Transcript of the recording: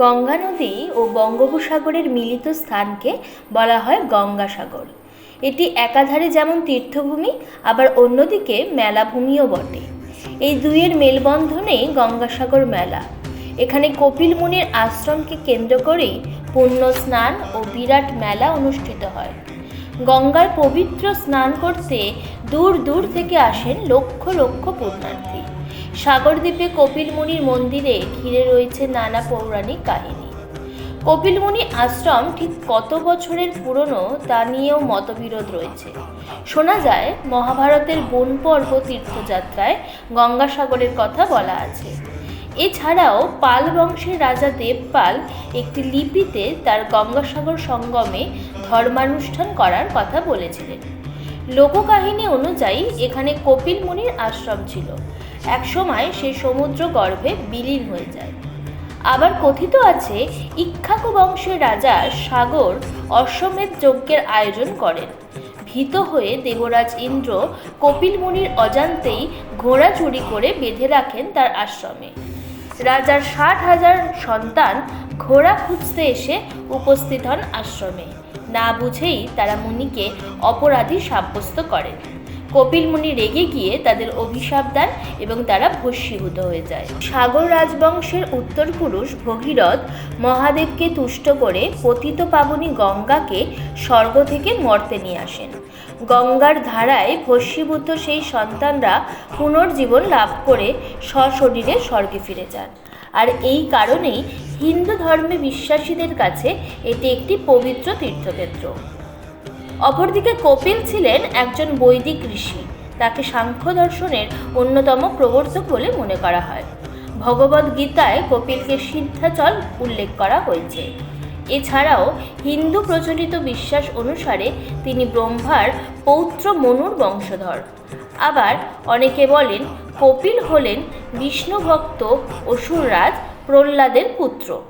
গঙ্গা নদী ও বঙ্গোপসাগরের মিলিত স্থানকে বলা হয় গঙ্গাসাগর। এটি একাধারে যেমন তীর্থভূমি, আবার অন্যদিকে মেলাভূমিও বটে। এই দুইয়ের মেলবন্ধনেই গঙ্গাসাগর মেলা। এখানে কপিল মুনির আশ্রমকে কেন্দ্র করেই পুণ্য স্নান ও বিরাট মেলা অনুষ্ঠিত হয়। গঙ্গার পবিত্র স্নান করতে দূর দূর থেকে আসেন লক্ষ লক্ষ পুণ্যার্থী। সাগরদ্বীপে কপিল মুনির মন্দিরে ঘিরে রয়েছে নানা পৌরাণিক কাহিনী। কপিলমুনি আশ্রম ঠিক কত বছরের পুরনো তা নিয়েও মতবিরোধ রয়েছে। শোনা যায়, মহাভারতের বন পর্ব তীর্থযাত্রায় গঙ্গাসাগরের কথা বলা আছে। এছাড়াও পাল বংশের রাজা দেবপাল একটি লিপিতে তার গঙ্গাসাগর সঙ্গমে ধর্মানুষ্ঠান করার কথা বলেছিলেন। লোককাহিনী অনুযায়ী এখানে কপিল মুনির আশ্রম ছিল। একসময় সে সমুদ্র গর্ভে বিলীন হয়ে যায়। আবার কথিত আছে, ইক্ষ্বাকু বংশের রাজা সাগর অশ্বমেধ যজ্ঞের আয়োজন করেন। ভীত হয়ে দেবরাজ ইন্দ্র কপিল মুনির অজান্তেই ঘোড়া চুরি করে বেঁধে রাখেন তার আশ্রমে। রাজার ষাট হাজার সন্তান ঘোড়া খুঁজতে এসে উপস্থিত হন আশ্রমে। না বুঝেই তারা মুনিকে অপরাধী সাব্যস্ত করেন। কপিল মুনি রেগে গিয়ে তাদের অভিশাপ দেন এবং তারা ভস্মীভূত হয়ে যায়। সাগর রাজবংশের উত্তর পুরুষ ভগীরথ মহাদেবকে তুষ্ট করে পতিত পাবনী গঙ্গাকে স্বর্গ থেকে মর্তে নিয়ে আসেন। গঙ্গার ধারায় ভস্মীভূত সেই সন্তানরা পুনর্জীবন লাভ করে সশরীরে স্বর্গে ফিরে যান। আর এই কারণেই হিন্দু ধর্মে বিশ্বাসীদের কাছে এটি একটি পবিত্র তীর্থক্ষেত্র। অপরদিকে কপিল ছিলেন একজন বৈদিক ঋষি। তাকে সাংখ্য দর্শনের অন্যতম প্রবর্তক বলে মনে করা হয়। ভগবদ গীতায় কপিলকে সিদ্ধাচল উল্লেখ করা হয়েছে। এছাড়াও হিন্দু প্রচলিত বিশ্বাস অনুসারে তিনি ব্রহ্মার পৌত্র মনুর বংশধর। আবার অনেকে বলেন কপিল হলেন বিষ্ণুভক্ত অসুররাজ প্রহ্লাদের পুত্র।